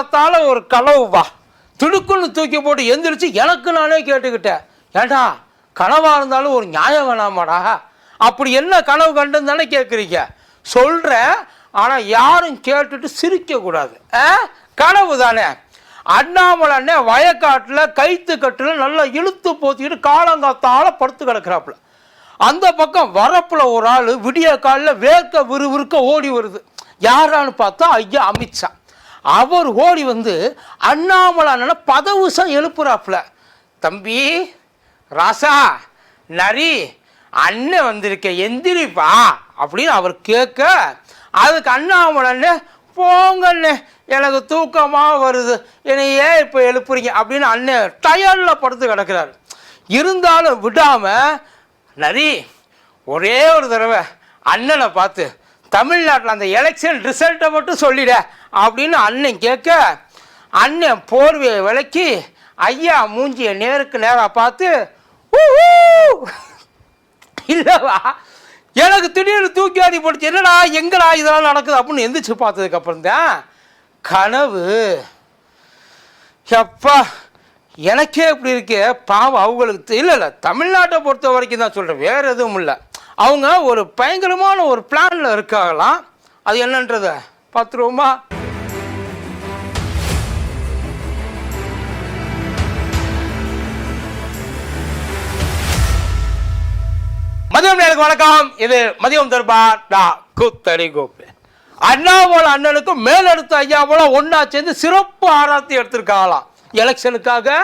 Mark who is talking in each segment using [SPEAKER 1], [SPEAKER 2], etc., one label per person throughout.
[SPEAKER 1] பார்த்தாலும் ஒரு கனவு வா. துடுக்குன்னு தூக்கி போட்டு எந்திரிச்சு எனக்கு நானே கேட்டுக்கிட்டேன். ஏண்டா கனவாக இருந்தாலும் ஒரு நியாயம் வேணாமாடா? அப்படி என்ன கனவு கண்டுன்னு தானே கேட்குறீங்க சொல்கிறேன் ஆனால் யாரும் கேட்டுட்டு சிரிக்கக்கூடாது ஆ? கனவு தானே. அண்ணாமலை அண்ணன் வயக்காட்டில் கைத்து கட்டில் நல்லா இழுத்து போத்திக்கிட்டு காலங்காத்தால் படுத்து கிடக்குறாப்புல. அந்த பக்கம் வரப்புல ஒரு ஆள் விடிய காலில் வேர்க்க விறுவிறுக்க ஓடி வருது. யாரான்னு பார்த்தா ஐயா அமித்ஷா. அவர் ஓடி வந்து அண்ணாமலை அண்ணனை பதவுசம் எழுப்புறாப்புல. தம்பி ராசா நரி அண்ணன் வந்திருக்க எந்திரிப்பா அப்படின்னு அவர் கேட்க அதுக்கு அண்ணாமலன்னு போங்கண்ணே எனக்கு தூக்கமாக வருது. என்னை ஏன் இப்போ எழுப்புறீங்க அப்படின்னு அண்ணன் டயர்டில் படுத்து கிடக்கிறார். இருந்தாலும் விடாமல் நரி ஒரே ஒரு தடவை அண்ணனை பார்த்து தமிழ்நாட்டில் அந்த எலெக்ஷன் ரிசல்ட்டை மட்டும் சொல்லிட. அப்படின்னு அண்ணன் கேட்க அண்ணன் போர்வையை விளக்கி ஐயா மூஞ்சியை நேருக்கு நேராக பார்த்து "ஊஹூ." இல்லைவா? எனக்கு திடீர்னு தூக்கி ஆதி போடுச்சு. என்னடா எங்கடா இதெல்லாம் நடக்குது? அப்படின்னு எந்திரிச்சு பார்த்ததுக்கப்புறம் தான் கனவு. எப்பா எனக்கே இப்படி இருக்கே. பாவம் அவங்களுக்கு இல்லை இல்லை தமிழ்நாட்டை பொறுத்த வரைக்கும் தான் சொல்கிறேன் வேறு எதுவும் இல்லை. அவங்க ஒரு பயங்கரமான ஒரு பிளானில் இருக்காங்களாம். அது என்னன்றத பார்த்துருவோமா? மதியம் நேருக்கு வணக்கம். இது மதியம் தர்பார் நான் கூத்தடி கோப்பு. போல அண்ணனுக்கும் மேலெடுத்த போல ஒன்னா சேர்ந்து சிறப்பு ஆராத்தி எடுத்திருக்காங்களாம் எலெக்ஷனுக்காக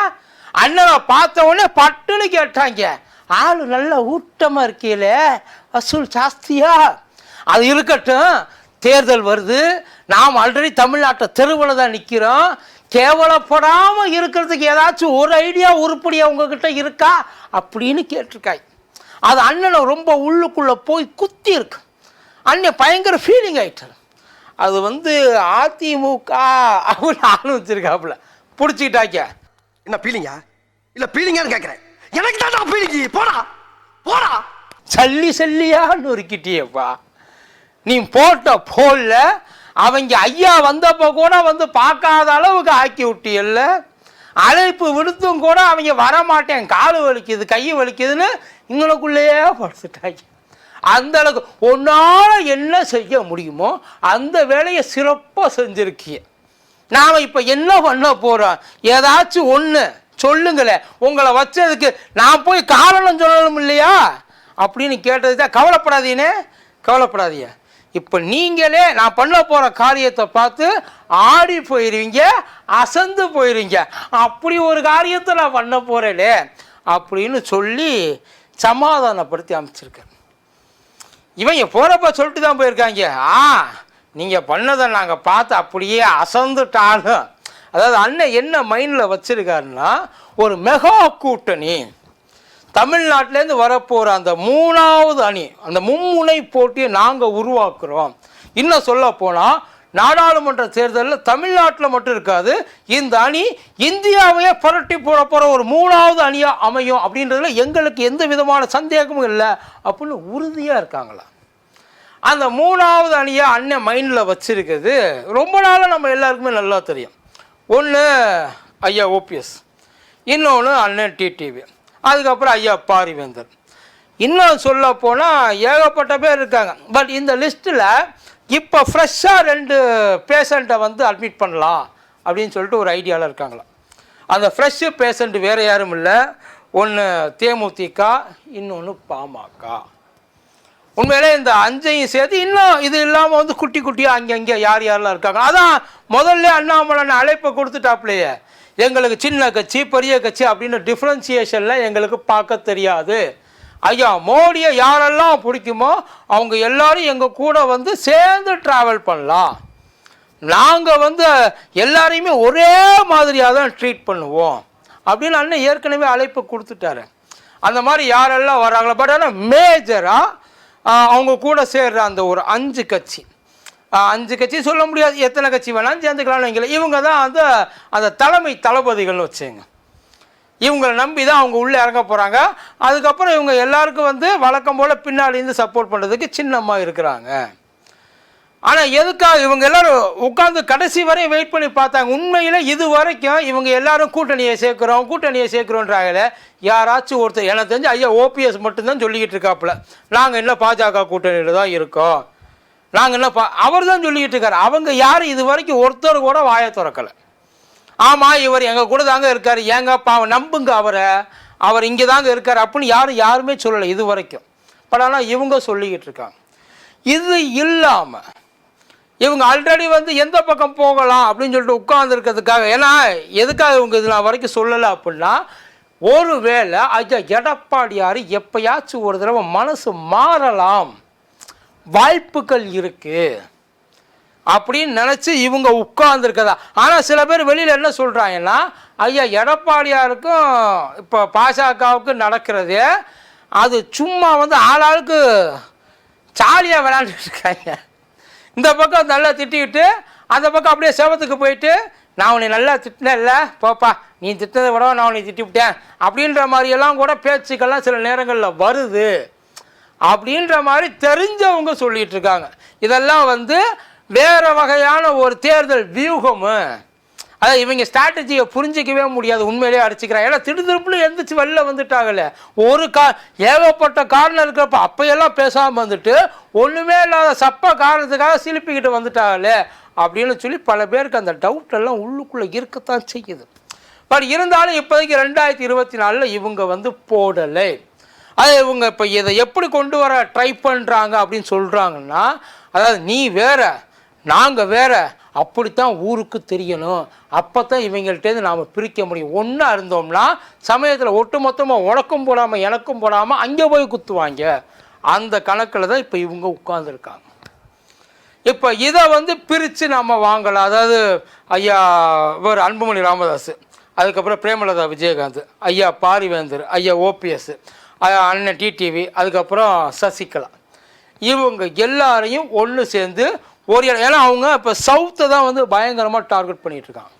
[SPEAKER 1] அண்ணனை பார்த்த உடனே பட்டுன்னு கேட்டாங்க. ஆளு நல்ல ஊட்டமாக இருக்கீங்களே வசூல் ஜாஸ்தியா. அது இருக்கட்டும். தேர்தல் வருது. நாம் ஆல்ரெடி தமிழ்நாட்டை தெருவில் தான் நிற்கிறோம் கேவலப்படாமல் இருக்கிறதுக்கு ஏதாச்சும் ஒரு ஐடியா உருப்படியா உங்ககிட்ட இருக்கா? அப்படின்னு கேட்டிருக்காய். அது அண்ணனை ரொம்ப உள்ளுக்குள்ளே போய் குத்தி இருக்கு. அண்ணன் பயங்கர ஃபீலிங் ஆயிட்டார். அது வந்து அதிமுக அப்படின்னு ஆரம்பிச்சிருக்காப்புல பிடிச்சிக்கிட்டாக்க.
[SPEAKER 2] என்ன பீலிங்கா இல்ல பீலிங்கான்னு கேக்குறேன். எனக்கு தான் பீலிங்கி போடா போடா.
[SPEAKER 1] சல்லி சல்லியான்னு நொறுக்கிட்டியப்பா நீ போட்ட போல்ல அவங்க ஐயா வந்தப்போ கூட வந்து பார்க்காத அளவுக்கு ஆக்கி விட்டியல்ல. அழைப்பு விடுத்தும் கூட அவங்க வரமாட்டேன். கால் வலிக்குது கை வலிக்குதுன்னு இவங்களுக்குள்ளேயே படுத்துட்டாங்க. அந்த அளவுக்கு உன்னால என்ன செய்ய முடியுமோ அந்த வேலையை சிறப்பாக செஞ்சுருக்கிய. நாம் இப்போ என்ன பண்ண போகிறோம் ஏதாச்சும் ஒன்று சொல்லுங்களேன். உங்களை வச்சதுக்கு நான் போய் காரணம் சொல்லணும் இல்லையா? அப்படின்னு கேட்டது தான் கவலைப்படாதீனே. கவலைப்படாதீங்க. இப்போ நீங்களே நான் பண்ண போகிற காரியத்தை பார்த்து ஆடி போயிடுவீங்க அசந்து போயிடுவீங்க அப்படி ஒரு காரியத்தை நான் பண்ண போகிறேனே அப்படின்னு சொல்லி சமாதானப்படுத்தி அமைச்சிருக்கேன் இவங்க போகிறப்ப சொல்லிட்டு தான் போயிருக்காங்க. ஆ நீங்கள் பண்ணதை நாங்கள் பார்த்து அப்படியே அசந்துட்டாலும் அதாவது அண்ணன் என்ன மைண்டில் வச்சிருக்காருன்னா ஒரு மெகா கூட்டணி. தமிழ்நாட்டிலேருந்து வரப்போகிற அந்த மூணாவது அணி அந்த மும்முனை போட்டியை நாங்கள் உருவாக்குறோம். இன்னும் சொல்ல போனால் நாடாளுமன்ற தேர்தலில் தமிழ்நாட்டில் மட்டும் இருக்காது இந்த அணி இந்தியாவையே புரட்டி போட போகிற ஒரு மூணாவது அணியாக அமையும் அப்படின்றதுல எங்களுக்கு எந்த விதமான சந்தேகமும் இல்லை அப்படின்னு உறுதியாக இருக்காங்களா? அந்த மூணாவது அணியை அண்ணன் மைண்டில் வச்சிருக்கிறது ரொம்ப நாளாக நம்ம எல்லாருக்குமே நல்லா தெரியும். ஒன்று ஐயா ஓபிஎஸ் இன்னொன்று அண்ணன் டிடிவி அதுக்கப்புறம் ஐயா பாரிவேந்தர். இன்னும் சொல்ல போனால் ஏகப்பட்ட பேர் இருக்காங்க. பட் இந்த லிஸ்ட்டில் இப்போ ஃப்ரெஷ்ஷாக ரெண்டு பேஷண்ட்டை வந்து அட்மிட் பண்ணலாம் அப்படின்னு சொல்லிட்டு ஒரு ஐடியாவில் இருக்காங்களாம் அந்த ஃப்ரெஷ்ஷு பேஷண்ட் வேறு யாரும் இல்லை. ஒன்று தேமுதிக இன்னொன்று பாமக. உண்மையிலே இந்த அஞ்சையும் சேர்த்து இன்னும் இது இல்லாமல் வந்து குட்டி குட்டியாக அங்கே யார் யாரெல்லாம் இருக்காங்க. அதான் முதல்ல அண்ணாமலை அழைப்பை கொடுத்துட்டாப்லையே. எங்களுக்கு சின்ன கட்சி பெரிய கட்சி அப்படின்னு டிஃப்ரென்சியேஷனில் எங்களுக்கு பார்க்க தெரியாது. ஐயா மோடியை யாரெல்லாம் பிடிக்குமோ அவங்க எல்லாரும் எங்கள் கூட வந்து சேர்ந்து ட்ராவல் பண்ணலாம். நாங்கள் வந்து எல்லாரையுமே ஒரே மாதிரியாக தான் ட்ரீட் பண்ணுவோம். அப்படின்னு அண்ணன் ஏற்கனவே அழைப்பு கொடுத்துட்டாரு. அந்த மாதிரி யாரெல்லாம் வராங்களோ பட் ஆனால் மேஜராக அவங்க கூட சேர்ற அந்த ஒரு அஞ்சு கட்சி. அஞ்சு கட்சி சொல்ல முடியாது எத்தனை கட்சி வேணாலும் சேர்ந்துக்கலாம்னு இவங்க தான் வந்து அந்த தலைமை தளபதிகள்னு வச்சுங்க இவங்களை நம்பி தான் அவங்க உள்ளே இறங்க போகிறாங்க அதுக்கப்புறம் இவங்க எல்லாருக்கும் வந்து வழக்கம் போல் பின்னாடி இருந்து சப்போர்ட் பண்ணுறதுக்கு சின்னம்மா இருக்கிறாங்க. ஆனால் எதுக்காக இவங்க எல்லாரும் உட்காந்து கடைசி வரையும் வெயிட் பண்ணி பார்த்தாங்க. உண்மையில் இது வரைக்கும் இவங்க எல்லாரும் கூட்டணியை சேர்க்குறோம் கூட்டணியை சேர்க்குறோன்றாங்களே யாராச்சும் ஒருத்தர் எனக்கு தெரிஞ்சு ஐயா ஓபிஎஸ் மட்டும்தான் சொல்லிக்கிட்டு இருக்காப்புல. நாங்கள் என்ன பாஜக கூட்டணியில் தான் இருக்கோம். நாங்கள் என்ன பா அவர் தான் சொல்லிக்கிட்டு இருக்காரு. அவங்க யாரும் இது வரைக்கும் ஒருத்தர் கூட வாயை திறக்கலை. ஆமாம் இவர் எங்கள் கூட தாங்க இருக்கார். ஏங்க பாவம் நம்புங்க அவரை. அவர் இங்கே தாங்க இருக்கார் அப்படின்னு யாரும் யாருமே சொல்லலை இது வரைக்கும். பட் ஆனால் இவங்க சொல்லிக்கிட்டு இருக்காங்க. இது இல்லாமல் இவங்க ஆல்ரெடி வந்து எந்த பக்கம் போகலாம் அப்படின்னு சொல்லிட்டு உட்கார்ந்துருக்கிறதுக்காக ஏன்னா எதுக்காக இவங்க இது நான் வரைக்கும் சொல்லலை அப்படின்னா ஒருவேளை ஐயா எடப்பாடியார் எப்பயாச்சும் ஒரு தடவை மனசு மாறலாம். வாய்ப்புகள் இருக்குது அப்படின்னு நினச்சி இவங்க உட்கார்ந்துருக்கதா. ஆனால் சில பேர் வெளியில் என்ன சொல்கிறாங்கன்னா ஐயா எடப்பாடியாருக்கும் இப்போ பாஜகவுக்கும் நடக்கிறது அது சும்மா வந்து ஆளாளுக்கு ஜாலியாக விளையாண்டுட்டு இருக்காங்க இந்த பக்கம் நல்லா திட்டிக்கிட்டு அந்த பக்கம் அப்படியே செவத்துக்கு போயிட்டு நான் உன்னை நல்லா திட்டினேன்ல போப்பா நீ திட்டதை விட நான் உன்னை திட்டிவிட்டேன். அப்படின்ற மாதிரியெல்லாம் கூட பேச்சுக்கெல்லாம் சில நேரங்களில் வருது. அப்படின்ற மாதிரி தெரிஞ்சவங்க சொல்லிகிட்ருக்காங்க இதெல்லாம் வந்து வேறு வகையான ஒரு தேர்தல் வியூகமு. அதான் இவங்க ஸ்ட்ராட்டஜியை புரிஞ்சிக்கவே முடியாது. உண்மையிலேயே அடிச்சுக்கிறாங்க ஏன்னா திடுதிருப்புல எந்திரிச்சு வெளில வந்துட்டாங்கல்ல ஒரு கா ஏகப்பட்ட காரணம் இருக்கிறப்ப அப்பையெல்லாம் பேசாமல் வந்துட்டு ஒன்றுமே இல்லாத சப்ப காரணத்துக்காக சிலுப்பிக்கிட்டு வந்துட்டாங்களே அப்படின்னு சொல்லி பல பேருக்கு அந்த டவுட் எல்லாம் உள்ளுக்குள்ளே இருக்கத்தான் செய்யுது. பட் இருந்தாலும் இப்போதைக்கு ரெண்டாயிரத்தி இருபத்தி நாலில் இவங்க வந்து போடலை. அதை இவங்க இப்போ இதை எப்படி கொண்டு வர ட்ரை பண்ணுறாங்க அப்படின்னு சொல்கிறாங்கன்னா அதாவது நீ வேற நாங்கள் வேற அப்படித்தான் ஊருக்கு தெரியணும். அப்போ தான் இவங்கள்ட்டேருந்து நாம் பிரிக்க முடியும். ஒன்றா இருந்தோம்னா சமயத்தில் ஒட்டு மொத்தமாக உனக்கும் போடாமல் எனக்கும் போடாமல் அங்கே போய் குத்துவாங்க. அந்த கணக்கில் தான் இப்போ இவங்க உட்காந்துருக்காங்க இப்போ இதை வந்து பிரித்து நம்ம வாங்கலாம். அதாவது ஐயா இவர் அன்புமணி ராமதாஸ் அதுக்கப்புறம் பிரேமலதா விஜயகாந்த் ஐயா பாரிவேந்தர் ஐயா ஓபிஎஸ் அண்ணன் டிடிவி அதுக்கப்புறம் சசிகலா. இவங்க எல்லாரையும் ஒன்று சேர்ந்து ஒரு இடம் ஏன்னா அவங்க இப்போ சவுத்தை தான் வந்து பயங்கரமாக டார்கெட் பண்ணிகிட்டு இருக்காங்க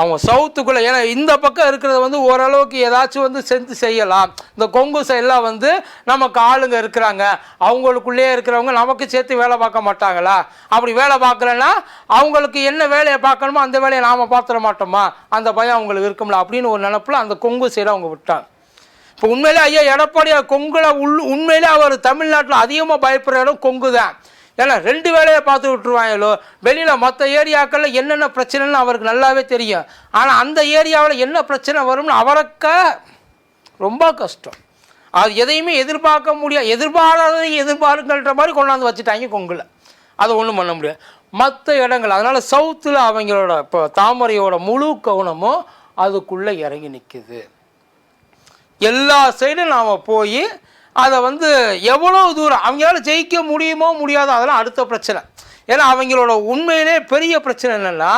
[SPEAKER 1] அவங்க சவுத்துக்குள்ளே ஏன்னா இந்த பக்கம் இருக்கிறத வந்து ஓரளவுக்கு ஏதாச்சும் வந்து செஞ்சு செய்யலாம். இந்த கொங்கு சைடெலாம் வந்து நமக்கு ஆளுங்க இருக்கிறாங்க. அவங்களுக்குள்ளேயே இருக்கிறவங்க நமக்கு சேர்த்து வேலை பார்க்க மாட்டாங்களா? அப்படி வேலை பார்க்கலன்னா அவங்களுக்கு என்ன வேலையை பார்க்கணுமோ அந்த வேலையை நாம் பார்த்துட மாட்டோமா? அந்த பயம் அவங்களுக்கு இருக்கும்ல அப்படின்னு ஒரு நினப்பில் அந்த கொங்கு சைடை அவங்க விட்டாங்க. இப்போ உண்மையிலே ஐயா எடப்பாடியார் கொங்குல உள் உண்மையிலே அவர் தமிழ்நாட்டில் அதிகமாக பயப்படுற இடம் கொங்கு தான் ஏன்னா ரெண்டு வேலையை பார்த்து விட்டுருவாங்களோ வெளியில் மற்ற ஏரியாக்களில் என்னென்ன பிரச்சனைன்னு அவருக்கு நல்லாவே தெரியும். ஆனால் அந்த ஏரியாவில் என்ன பிரச்சனை வரும்னு அவரக்க ரொம்ப கஷ்டம். அது எதையுமே எதிர்பார்க்க முடியாது. எதிர்பாராததை எதிர்பார்க்கின்ற மாதிரி கொண்டாந்து வச்சுட்டாங்க கொங்குல. அதை ஒன்றும் பண்ண முடியாது. மற்ற இடங்கள் அதனால் சவுத்தில் அவங்களோட இப்போ தாமரையோட முழு கவனமும் அதுக்குள்ளே இறங்கி நிற்குது எல்லா சைடும் நாம் போய் அதை வந்து எவ்வளோ தூரம் அவங்களால ஜெயிக்க முடியுமோ முடியாதோ அதெல்லாம் அடுத்த பிரச்சனை. ஏன்னா அவங்களோட உண்மையிலே பெரிய பிரச்சனை என்னென்னா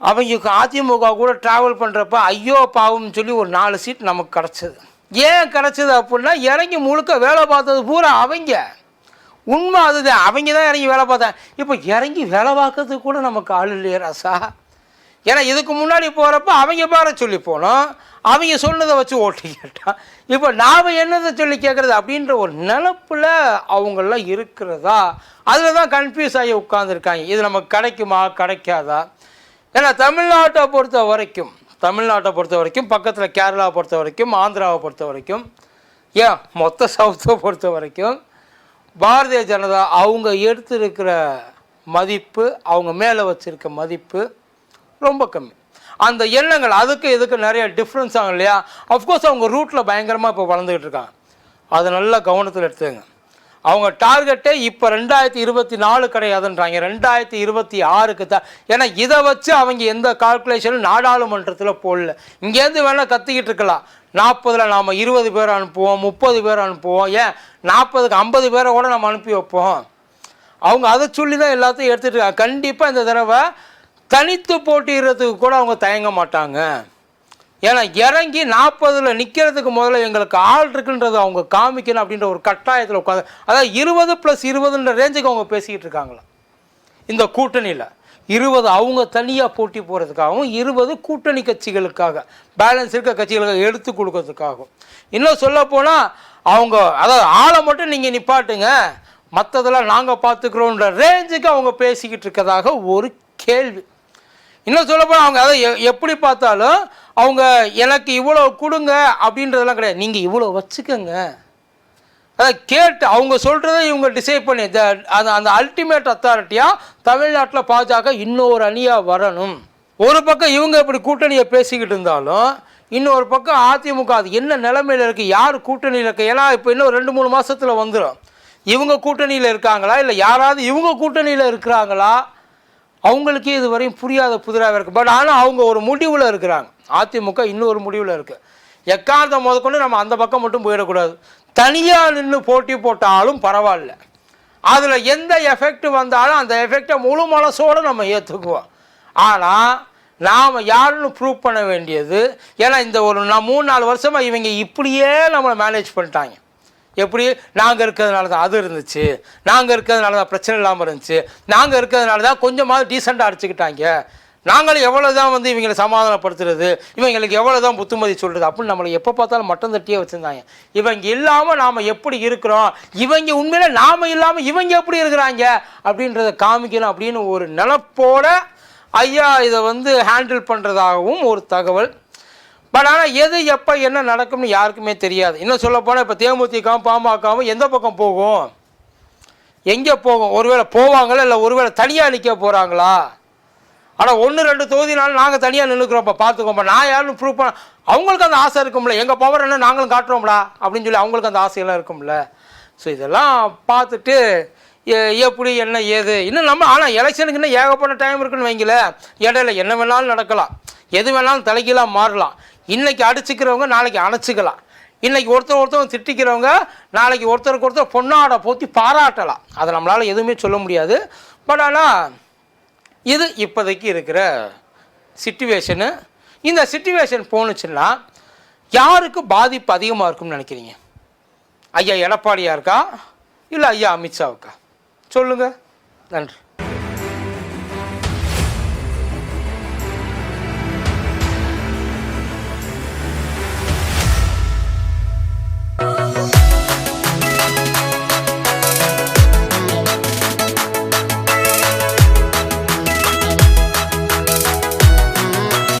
[SPEAKER 1] அவங்களுக்கு அதிமுக கூட ட்ராவல் பண்ணுறப்ப ஐயோ பாவம்னு சொல்லி ஒரு நாலு சீட் நமக்கு கிடச்சிது. ஏன் கிடச்சிது அப்படின்னா இறங்கி முழுக்க வேலை பார்த்தது பூரா அவங்க. உண்மை அதுதான். அவங்க தான் இறங்கி வேலை பார்த்தாங்க இப்போ இறங்கி வேலை பார்க்கறதுக்கு கூட நமக்கு ஆள் இல்லையே ராசா. ஏன்னா இதுக்கு முன்னாடி போகிறப்ப அவங்க பேர சொல்லி போனோம். அவங்க சொன்னதை வச்சு ஓட்டு கேட்டான் இப்போ நாம் என்னதை சொல்லி கேட்குறது அப்படின்ற ஒரு நினப்பில் அவங்கெல்லாம் இருக்கிறதா? அதில் தான் கன்ஃபியூஸ் ஆகி உட்காந்துருக்காங்க இது நமக்கு கிடைக்குமா? கிடைக்காதா? ஏன்னா தமிழ்நாட்டை பொறுத்த வரைக்கும் தமிழ்நாட்டை பொறுத்த வரைக்கும் பக்கத்தில் கேரளாவை பொறுத்த வரைக்கும் ஆந்திராவை பொறுத்த வரைக்கும் ஏன்? மொத்த சவுத்தை பொறுத்த வரைக்கும் பாரதிய ஜனதா அவங்க எடுத்திருக்கிற மதிப்பு அவங்க மேலே வச்சுருக்க மதிப்பு ரொம்ப கம்மி. அந்த எண்ணங்கள் அதுக்கு இதுக்கு நிறைய டிஃப்ரென்ஸ் ஆகும் இல்லையா? அஃப்கோர்ஸ் அவங்க ரூட்டில் பயங்கரமாக இப்போ வளர்ந்துக்கிட்டு இருக்காங்க. அதை நல்லா கவனத்தில் எடுத்துங்க அவங்க டார்கெட்டே இப்போ ரெண்டாயிரத்தி இருபத்தி நாலு கிடையாதுன்றாங்க. ரெண்டாயிரத்தி இருபத்தி ஆறுக்கு தான். ஏன்னா இதை வச்சு அவங்க எந்த கால்குலேஷனும் நாடாளுமன்றத்தில் போடல. இங்கேருந்து வேணால் கத்திக்கிட்டு இருக்கலாம். நாற்பதில் நாம் இருபது பேர் அனுப்புவோம் முப்பது பேர் அனுப்புவோம். ஏன்? நாற்பதுக்கு ஐம்பது பேரை கூட நம்ம அனுப்பி வைப்போம். அவங்க அதை சொல்லி தான் எல்லாத்தையும் எடுத்துகிட்டு இருக்காங்க. கண்டிப்பாக இந்த தடவை தனித்து போட்டிடுறதுக்கு கூட அவங்க தயங்க மாட்டாங்க. ஏன்னா இறங்கி நாற்பதில் நிற்கிறதுக்கு முதல்ல எங்களுக்கு ஆள் இருக்குன்றது அவங்க காமிக்கணும் அப்படின்ற ஒரு கட்டாயத்தில் உட்காந்து அதாவது இருபது ப்ளஸ் இருபதுன்ற ரேஞ்சுக்கு அவங்க பேசிக்கிட்டு இருக்காங்களா இந்த கூட்டணியில் இருபது அவங்க தனியாக போட்டி போகிறதுக்காகவும் இருபது கூட்டணி கட்சிகளுக்காக பேலன்ஸ் இருக்க கட்சிகளுக்கு எடுத்து கொடுக்கறதுக்காகவும். இன்னும் சொல்லப்போனால் அவங்க அதாவது ஆளை மட்டும் நீங்கள் நிப்பாட்டுங்க. மற்றதெல்லாம் நாங்கள் பார்த்துக்குறோன்ற ரேஞ்சுக்கு அவங்க பேசிக்கிட்டு இருக்கதாக ஒரு கேள்வி. இன்னும் சொல்லப்போனால் அவங்க அதை எப்படி பார்த்தாலும் அவங்க எனக்கு இவ்வளோ கொடுங்க அப்படின்றதெல்லாம் கிடையாது. நீங்கள் இவ்வளோ வச்சுக்கோங்க. அதை கேட்டு அவங்க சொல்கிறத இவங்க டிசைட் பண்ணி த- அந்த அந்த அல்டிமேட் அத்தாரிட்டியாக தமிழ்நாட்டில் பாஜக இன்னொரு அணியாக வரணும். ஒரு பக்கம் இவங்க இப்படி கூட்டணியை பேசிக்கிட்டு இருந்தாலும் இன்னொரு பக்கம் அதிமுக அது என்ன நிலைமையில் இருக்குது யார் கூட்டணியில் இருக்குது ஏன்னா இப்போ இன்னும் ரெண்டு மூணு மாதத்தில் வந்துடும் இவங்க கூட்டணியில் இருக்காங்களா? இல்லை யாராவது இவங்க கூட்டணியில் இருக்கிறாங்களா? அவங்களுக்கே இது வரையும் புரியாத புதிராக இருக்குது பட் ஆனால் அவங்க ஒரு முடிவில் இருக்கிறாங்க. அதிமுக இன்னொரு முடிவில் இருக்குது எக்காரணத்தை முதற்கொண்டு நம்ம அந்த பக்கம் மட்டும் போயிடக்கூடாது. தனியாக நின்று போட்டி போட்டாலும் பரவாயில்ல. அதில் எந்த எஃபெக்ட் வந்தாலும் அந்த எஃபெக்டை முழு மனசோடு நம்ம ஏற்றுக்குவோம் ஆனால் நாம் யாருன்னு ப்ரூவ் பண்ண வேண்டியது ஏன்னா இந்த ஒரு நான் மூணு நாலு வருஷமாக இவங்க இப்படியே நம்மளை மேனேஜ் பண்ணிட்டாங்க. எப்படி? நாங்கள் இருக்கிறதுனால தான் அது இருந்துச்சு. நாங்கள் இருக்கிறதுனால தான் பிரச்சனை இல்லாமல் இருந்துச்சு. நாங்கள் இருக்கிறதுனால தான் கொஞ்சமாவது டீசெண்டாக அடிச்சுக்கிட்டாங்க. நாங்களும் எவ்வளோ தான் வந்து இவங்களை சமாதானப்படுத்துறது இவங்களுக்கு எவ்வளோ தான் புத்துமதி சொல்கிறது அப்படின்னு நம்மளை எப்போ பார்த்தாலும் மட்டம் தட்டியே வச்சுருந்தாங்க. இவங்க இல்லாமல் நாம் எப்படி இருக்கிறோம்? இவங்க உண்மையில் நாம் இல்லாமல் இவங்க எப்படி இருக்கிறாங்க? அப்படின்றத காமிக்கணும் அப்படின்னு ஒரு நினப்போட ஐயா இதை வந்து ஹேண்டில் பண்ணுறதாகவும் ஒரு தகவல். பட் ஆனால் எது எப்போ என்ன நடக்கும்னு யாருக்குமே தெரியாது. இன்னும் சொல்ல போனால் இப்போ தேமுதிகவும் பாமகவும் எந்த பக்கம் போகும்? எங்கே போகும்? ஒருவேளை போவாங்களா இல்லை ஒருவேளை தனியாக நிற்க போகிறாங்களா ஆனால் ஒன்று ரெண்டு தொகுதினாலும் நாங்கள் தனியாக நின்றுக்கிறோம்ப்பா பார்த்துக்கோப்பா நான் யாருன்னு ப்ரூவ் பண்ண அவங்களுக்கு அந்த ஆசை இருக்கும்ல. எங்கள் பவர் என்ன நாங்களும் காட்டுறோம்டா அப்படின்னு சொல்லி அவங்களுக்கு அந்த ஆசையெல்லாம் இருக்கும்ல. ஸோ இதெல்லாம் பார்த்துட்டு எப்படி என்ன ஏது. இன்னும் நம்ம ஆனால் எலெக்ஷனுக்கு இன்னும் ஏகப்பட்ட டைம் இருக்குன்னு வைங்கள இடையில என்ன வேணாலும் நடக்கலாம். எது வேணாலும் தலைகீழாக மாறலாம். இன்றைக்கி அடிச்சுக்கிறவங்க நாளைக்கு அணைச்சிக்கலாம். இன்றைக்கி ஒருத்தர் ஒருத்தர் திட்டிக்கிறவங்க நாளைக்கு ஒருத்தருக்கு ஒருத்தர் பொன்னாடை போற்றி பாராட்டலாம். அதை நம்மளால் எதுவுமே சொல்ல முடியாது. பட் ஆனால் இது இப்போதைக்கு இருக்கிற சுச்சுவேஷனு இந்த சிட்டுவேஷன் போணுச்சுன்னா யாருக்கு பாதிப்பு அதிகமாக இருக்கும்னு நினைக்கிறீங்க? ஐயா எடப்பாடியா இருக்கா இல்லை ஐயா அமித்ஷாவுக்கா? சொல்லுங்கள் நன்றி.